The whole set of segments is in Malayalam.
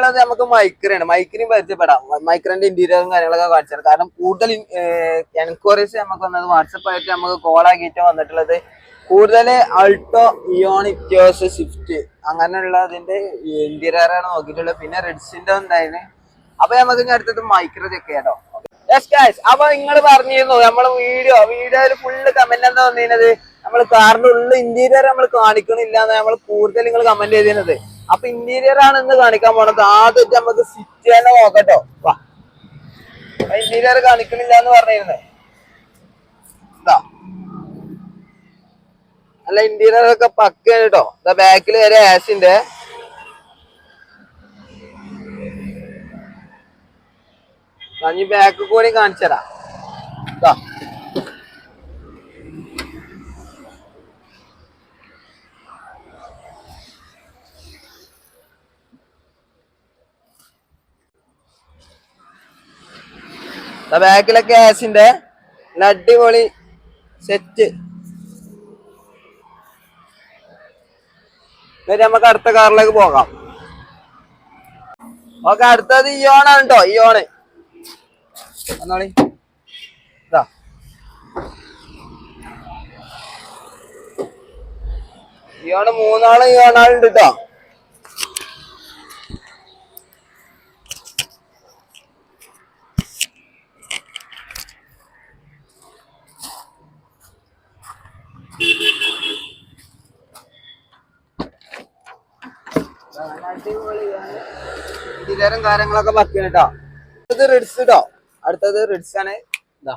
ഉള്ളത് നമുക്ക് മൈക്രയാണ് മൈക്രയും പരിചയപ്പെടാം. മൈക്രന്റെ ഇന്റീരിയറും കാര്യങ്ങളൊക്കെ കാണിച്ചാൽ കാരണം കൂടുതൽ എൻക്വയറീസ് നമുക്ക് വന്നത് വാട്സപ്പ് ആയിട്ട് നമുക്ക് കോൾ ആക്കിയിട്ട് വന്നിട്ടുള്ളത്. കൂടുതൽ അൾട്ടോ ഇയോണിക്യോസ് സ്വിഫ്റ്റ് അങ്ങനെയുള്ളതിന്റെ ഇന്റീരിയർ ആണ് നോക്കിയിട്ടുള്ളത്. പിന്നെ റെഡ്സിന്റെ ഉണ്ടായിരുന്നു അപ്പൊ നമുക്ക് ഇനി അടുത്തത് മൈക്രോ ചെക്ക് ചെയ്യാട്ടോ. യെസ് ഗൈസ് അപ്പൊ നിങ്ങൾ പറഞ്ഞിരുന്നു നമ്മൾ വീഡിയോ വീഡിയോയിൽ ഫുള്ള് കമന്റ് എന്താ വന്നിരുന്നത്? നമ്മൾ കാറിന്റെ ഉള്ളിൽ ഇന്റീരിയർ നമ്മൾ കാണിക്കണില്ല എന്ന് നമ്മൾ കൂടുതൽ നിങ്ങൾ കമന്റ് ചെയ്തിരുന്നത്. അപ്പൊ ഇന്റീരിയർ ആണ് ഇന്ന് കാണിക്കാൻ പോണത്. ആദ്യം നമുക്ക് സിറ്റ് തന്നെ നോക്കട്ടോ. വാ. ഇന്റീരിയർ കാണിക്കണില്ല എന്ന് പറഞ്ഞിരുന്നേ. അല്ല ഇന്റീരിയർ ഒക്കെ പക്കയാണ് കേട്ടോ. ഇതാ ബാക്കിൽ വരെ ആസിന്റെ ഞാൻ ബാക്ക് കൂടി കാണിച്ചതാ ഇതാ. ബാക്കിലൊക്കെ ആസിന്റെ അടിപൊളി സെറ്റ് എന്നിട്ട് നമുക്ക് അടുത്ത കാറിലേക്ക് പോകാം. ഓക്കെ അടുത്തത് ഇയോണാണ് കേട്ടോ ഇയോണ് വന്നോളി. ഇതാ. ഇയോണ് ഈ ഇയോണാളുണ്ട് കേട്ടോ ഇതിലേറും കാര്യങ്ങളൊക്കെ പറ്റിയാണ് കേട്ടോ അടുത്തത് റിഡ്സ് കേട്ടോ അടുത്തത് റിഡ്സ് ആണ്. ഇതാ.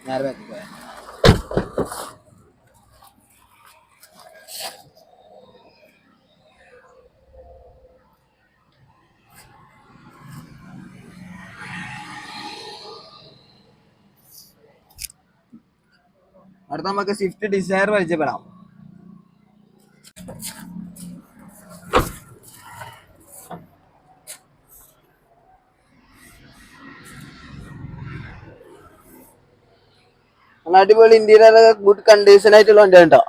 നേരെ പോയാ അടുത്ത നമുക്ക് സ്വിഫ്റ്റ് ഡിസയർ പരിചയപ്പെടാം. അടിപൊളി ഇന്ത്യയിലെ ഗുഡ് കണ്ടീഷൻ ആയിട്ടുള്ള വണ്ടിയാണ് കേട്ടോ.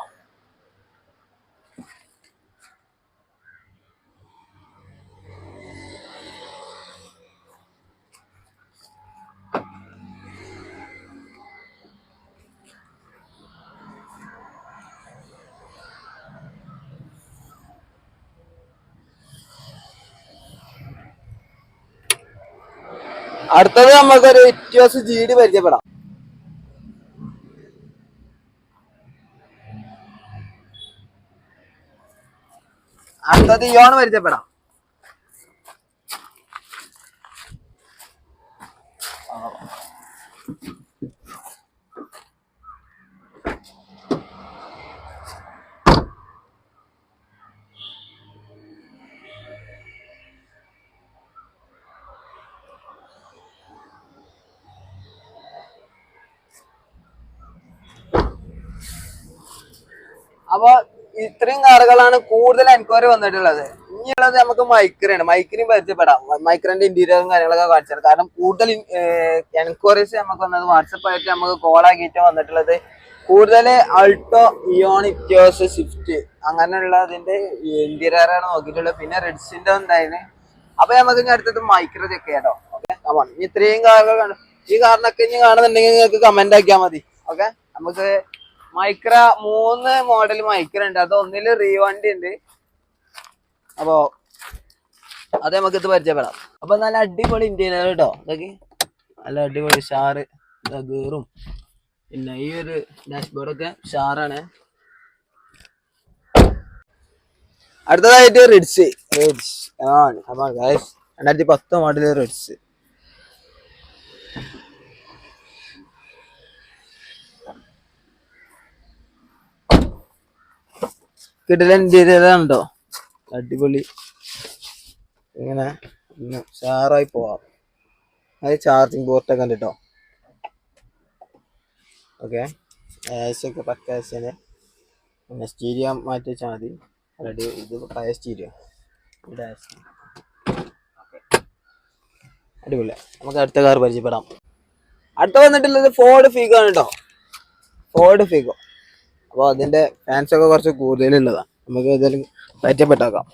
അടുത്തത് നമുക്കൊരു ഇറ്റിയോസ് ജി ഡി പരിചയപ്പെടാം. അടുത്തത് ഇയോൺ പരിചയപ്പെടാം. അപ്പൊ ഇത്രയും കാറുകളാണ് കൂടുതൽ എൻക്വയറി വന്നിട്ടുള്ളത്. ഇനിയുള്ളത് നമുക്ക് മൈക്രയാണ് മൈക്രയും പരിചയപ്പെടാം. മൈക്രന്റെ ഇന്റീരിയറും കാര്യങ്ങളൊക്കെ കാണിച്ചത് കാരണം കൂടുതൽ എൻക്വയറീസ് നമുക്ക് വന്നത് വാട്സപ്പ് ആയിട്ട് നമുക്ക് കോൾ ആക്കിയിട്ട് വന്നിട്ടുള്ളത് കൂടുതൽ അൾട്ടോ ഇയോൺ സ്വിഫ്റ്റ് അങ്ങനെയുള്ള അതിന്റെ ഇന്റീരിയറാണ് നോക്കിയിട്ടുള്ളത്. പിന്നെ റെഡ്സിന്റെ ഉണ്ടായിരുന്നു. അപ്പൊ നമുക്ക് ഇനി അടുത്തത് മൈക്രോ ചെക്ക് ചെയ്യാട്ടോ ഓക്കെ ഇനി ഇത്രയും കാറുകൾ ഈ കാറിനൊക്കെ ഇനി കാണുന്നുണ്ടെങ്കിൽ നിങ്ങൾക്ക് കമന്റ് ആക്കിയാൽ മതി. ഓക്കെ നമുക്ക് മൈക്ര മൂന്ന് മോഡൽ മൈക്ര ഉണ്ട്. അത് ഒന്നിൽ റീവണ്ടി ഉണ്ട് അപ്പോ അത് നമുക്ക് ഇത് പരിചയപ്പെടാം. അപ്പൊ നല്ല അടിപൊളി ഇന്റീരിയർ കേട്ടോ ഇതൊക്കെ നല്ല അടിപൊളി ഷാറ്. ഗീറും പിന്നെ ഈ ഒരു ഡാഷ്ബോർഡൊക്കെ ഷാറാണ്. അടുത്തതായിട്ട് റിഡ്സ് റിഡ്സ് ആണ്. അപ്പൊ രണ്ടായിരത്തി പത്ത് മോഡൽ റിഡ്സ് കിടിലൻ ചെയ്തതാണോ അടിപൊളി. ഇങ്ങനെ ഷാറായി പോവാം. അത് ചാർജിങ് പോർട്ടൊക്കെ കണ്ടിട്ടോ? ഓക്കെ ഏശൊക്കെ പക്ക ഏശന് പിന്നെ സ്റ്റീരിയോ മാറ്റി വെച്ചാൽ മതി. റെഡി ഇത് പഴയ സ്റ്റീരിയോ അടിപൊളി. നമുക്ക് അടുത്ത കാർ പരിചയപ്പെടാം. അടുത്ത വന്നിട്ടുള്ളത് ഫോർഡ് ഫീഗോ ആണ് കേട്ടോ ഫോർഡ് ഫീഗോ അപ്പോൾ അതിന്റെ ഫാൻസ് ഒക്കെ കുറച്ച് കൂടുതലുള്ളതാണ് നമുക്ക് ഏതായാലും പറ്റപ്പെട്ടാക്കാം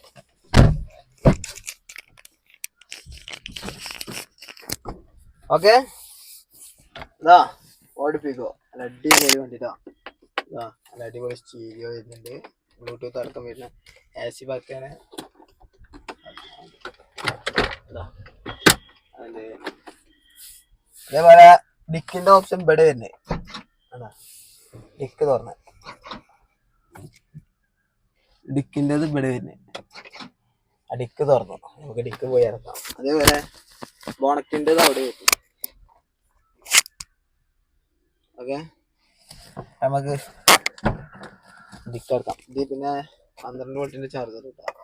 ഓക്കെ ഇതാ ഓടിപ്പിക്കോ. നല്ല അടിപൊളി വണ്ടിട്ടാ നല്ല അടിപൊളി സ്റ്റീരിയോ വരുന്നുണ്ട്. ബ്ലൂടൂത്ത് അടക്കം വരുന്ന. എ സി ബാക്കാണ് അതേപോലെ ഡിക്കിന്റെ ഓപ്ഷൻ ഇവിടെ വരുന്നത് അതാ ഡിക്ക് തുറന്ന. ഡിക്കിന്റെത് ഇവിടെ വരുന്നത് ആ ഡിക്ക് തുറന്നു. നമുക്ക് ഡിക്ക് പോയി ഇറക്കാം. അതേപോലെ ബോണറ്റിന്റെത് അവിടെ വരുന്നു. ഓക്കെ. നമുക്ക് ഡിക്ക് ഇറക്കാം ഇത് പിന്നെ പന്ത്രണ്ട് വോൾട്ടിന്റെ ചാർജർ കിട്ടാം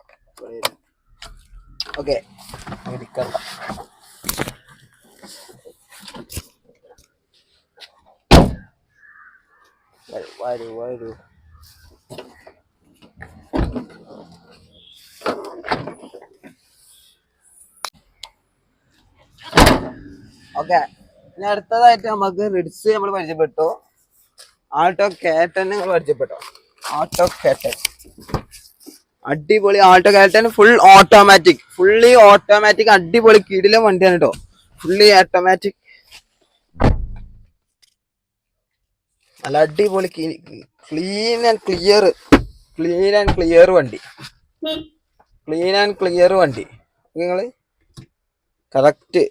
ഓക്കെ. നമുക്ക് ഡിക്ക് ഇറക്കാം വരൂ വരൂ വരൂ. ഓക്കെ ഇനി അടുത്തതായിട്ട് നമുക്ക് റിഡ്സ് നമ്മൾ പരിചയപ്പെട്ടു. ആൾട്ടോ കേട്ടൻ നിങ്ങൾ പരിചയപ്പെട്ടോ. ആൾട്ടോ കേട്ടൻ അടിപൊളി ആൾട്ടോ കേട്ടൻ ഫുൾ ഓട്ടോമാറ്റിക് ഫുള്ളി ഓട്ടോമാറ്റിക് അടിപൊളി കിടിലം വണ്ടിയാണ് കേട്ടോ ഫുള്ളി ഓട്ടോമാറ്റിക് നല്ല അടിപൊളി clean and clear clean and clear വണ്ടി. ക്ലീൻ ആൻഡ് ക്ലിയർ വണ്ടി. നിങ്ങൾ correct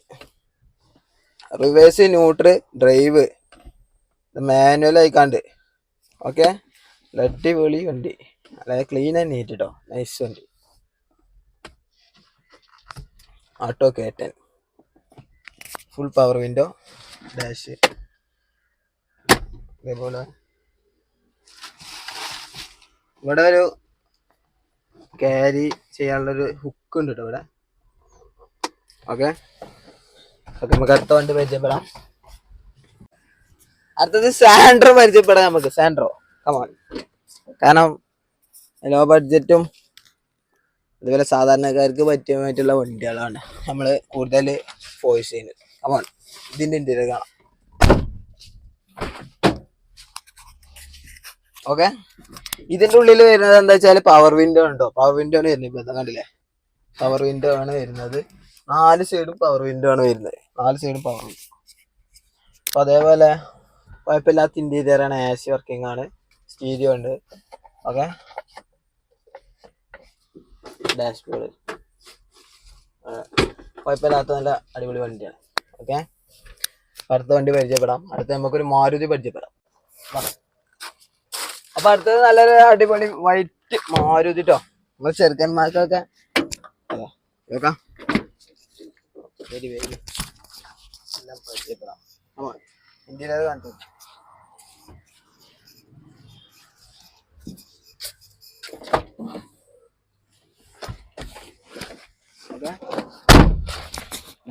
reverse neutral drive manual ആയിക്കാണ്ട്. Okay അടിപൊളി വണ്ടി. അതായത് ക്ലീൻ ആൻഡ് നീറ്റ് കേട്ടോ നൈസ് വണ്ടി. ആട്ടോ കേറ്റൻ ഫുൾ പവർ വിൻഡോ ഡാഷ് അതേപോലെ ഇവിടെ ഒരു ക്യാരി ചെയ്യാനുള്ളൊരു ഹുക്ക് ഉണ്ട് കേട്ടോ ഇവിടെ. ഓക്കെ അടുത്തത് സാൻഡ്രോ പരിചയപ്പെടാം നമുക്ക് സാൻഡ്രോ. കമാൺ കാരണം ലോ ബഡ്ജറ്റും അതുപോലെ സാധാരണക്കാർക്ക് പറ്റിയമായിട്ടുള്ള വണ്ടികളാണ് നമ്മൾ കൂടുതൽ ഫോഴ്സ് ചെയ്യുന്നത്. കമാൺ ഇതിന്റെ ഇന്ത്യയിൽ കാണാം. ഓക്കെ ഇതിന്റെ ഉള്ളിൽ വരുന്നത് എന്താ വെച്ചാൽ പവർ വിൻഡോ ഉണ്ടോ? പവർ വിൻഡോ ആണ് വരുന്നത് ഇപ്പൊ കണ്ടില്ലേ? പവർ വിൻഡോ ആണ് വരുന്നത്. നാല് സൈഡും പവർ വിൻഡോ ആണ് വരുന്നത് നാല് സൈഡും പവർ വിൻഡോ അപ്പൊ അതേപോലെ കുഴപ്പമില്ലാത്ത ഇന്റീരിയർ ആണ് എ സി വർക്കിംഗ് ആണ്. സ്റ്റീരിയോ ഉണ്ട്. ഓക്കെ ഡാഷ്ബോർഡ് കുഴപ്പമില്ലാത്ത നല്ല അടിപൊളി വണ്ടിയാണ്. ഓക്കെ അടുത്ത വണ്ടി പരിചയപ്പെടാം. അടുത്ത നമുക്കൊരു മാരുതി പരിചയപ്പെടാം. അപ്പൊ അടുത്തത് നല്ലൊരു അടിപൊളി വൈറ്റ് മാരുതി ട്ടോ. നമ്മൾ ചെറുക്കന്മാർക്കൊക്കെ. അതാ കേക്കാം വരി എല്ലാം പരിചയപ്പെടാം. ഇന്ത്യയിലത് കണ്ടു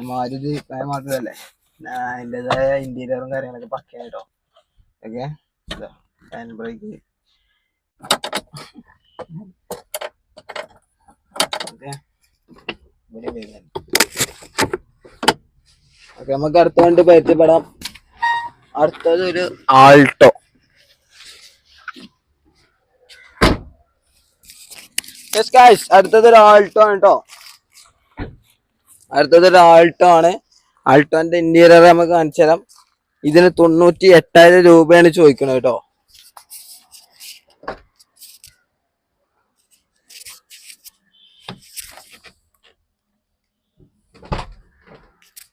മാരുതി പ്രായം മാത്രമല്ലേ? അതിന്റെതായ ഇന്റീരിയറും കാര്യങ്ങളൊക്കെ പക്കയായിട്ടോ okay. Hand brake okay. Okay നമുക്ക് അടുത്ത വണ്ടി പരിചയപ്പെടാം. അടുത്തത് ഒരു ആൾട്ടോ. ഗായ്സ് അടുത്തത് ഒരു ആൾട്ടോ ആണ് കേട്ടോ അടുത്തത് ഒരു ആൾട്ടോ ആണ്. ആൾട്ടോന്റെ ഇന്റീരിയർ നമുക്ക് കാണിച്ചു തരാം ഇതിന് തൊണ്ണൂറ്റി എട്ടായിരം രൂപയാണ് ചോദിക്കുന്നത് കേട്ടോ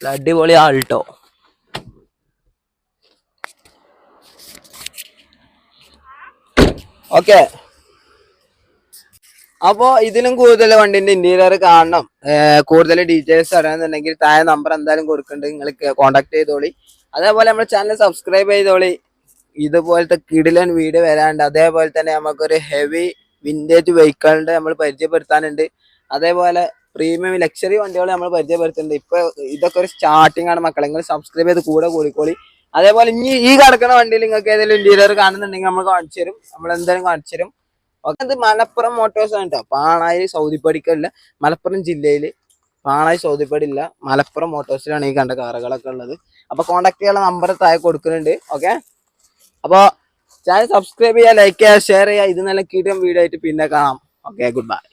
അടിപൊളി ആൾട്ടോ ഓക്കെ. അപ്പോ ഇതിലും കൂടുതൽ വണ്ടിന്റെ ഇന്റീരിയർ കാണണം. കൂടുതൽ ഡീറ്റെയിൽസ് അറിയാന്നുണ്ടെങ്കിൽ താഴെ നമ്പർ എന്തായാലും കൊടുക്കുന്നുണ്ട് നിങ്ങൾ കോൺടാക്ട് ചെയ്തോളി. അതേപോലെ നമ്മുടെ ചാനൽ സബ്സ്ക്രൈബ് ചെയ്തോളി. ഇതുപോലത്തെ കിടിലൻ വീഡിയോ വരാണ്ട്. അതേപോലെ തന്നെ നമുക്കൊരു ഹെവി വിന്റേജ് വെഹിക്കിളിന്റെ നമ്മൾ പരിചയപ്പെടുത്താനുണ്ട്. അതേപോലെ പ്രീമിയം ലക്ഷറി വണ്ടികൾ നമ്മൾ പരിചയപ്പെടുത്തുന്നുണ്ട്. ഇപ്പൊ ഇതൊക്കെ ഒരു സ്റ്റാർട്ടിംഗ് ആണ് മക്കളെ. നിങ്ങൾ സബ്സ്ക്രൈബ് ചെയ്ത് കൂടെ കൂടിക്കോളി. അതേപോലെ ഇനി ഈ കിടക്കുന്ന വണ്ടിയിൽ നിങ്ങൾക്ക് ഏതെങ്കിലും ഇന്റീരിയർ കാണുന്നുണ്ടെങ്കിൽ നമ്മൾ കാണിച്ചു തരും. നമ്മൾ എന്തായാലും കാണിച്ചു തരും. ഓക്കെ ഇത് മലപ്പുറം മോട്ടോഴ്സ് ആണ് കേട്ടോ. പാണായി സൗദിപ്പടിക്കല്ല. മലപ്പുറം ജില്ലയിൽ പാണായി സൗദിപ്പടില്ല മലപ്പുറം മോട്ടോഴ്സിലാണ് ഈ കണ്ട കാറുകളൊക്കെ ഉള്ളത്. അപ്പൊ കോൺടാക്ട് ചെയ്യാനുള്ള നമ്പർ താഴെ കൊടുക്കുന്നുണ്ട്. ഓക്കെ? അപ്പൊ ചാനൽ സബ്സ്ക്രൈബ് ചെയ്യുക ലൈക്ക് ചെയ്യുക ഷെയർ ചെയ്യുക. ഇത് നല്ല കീട്ടും വീഡിയോ ആയിട്ട് പിന്നെ കാണാം. Okay good bye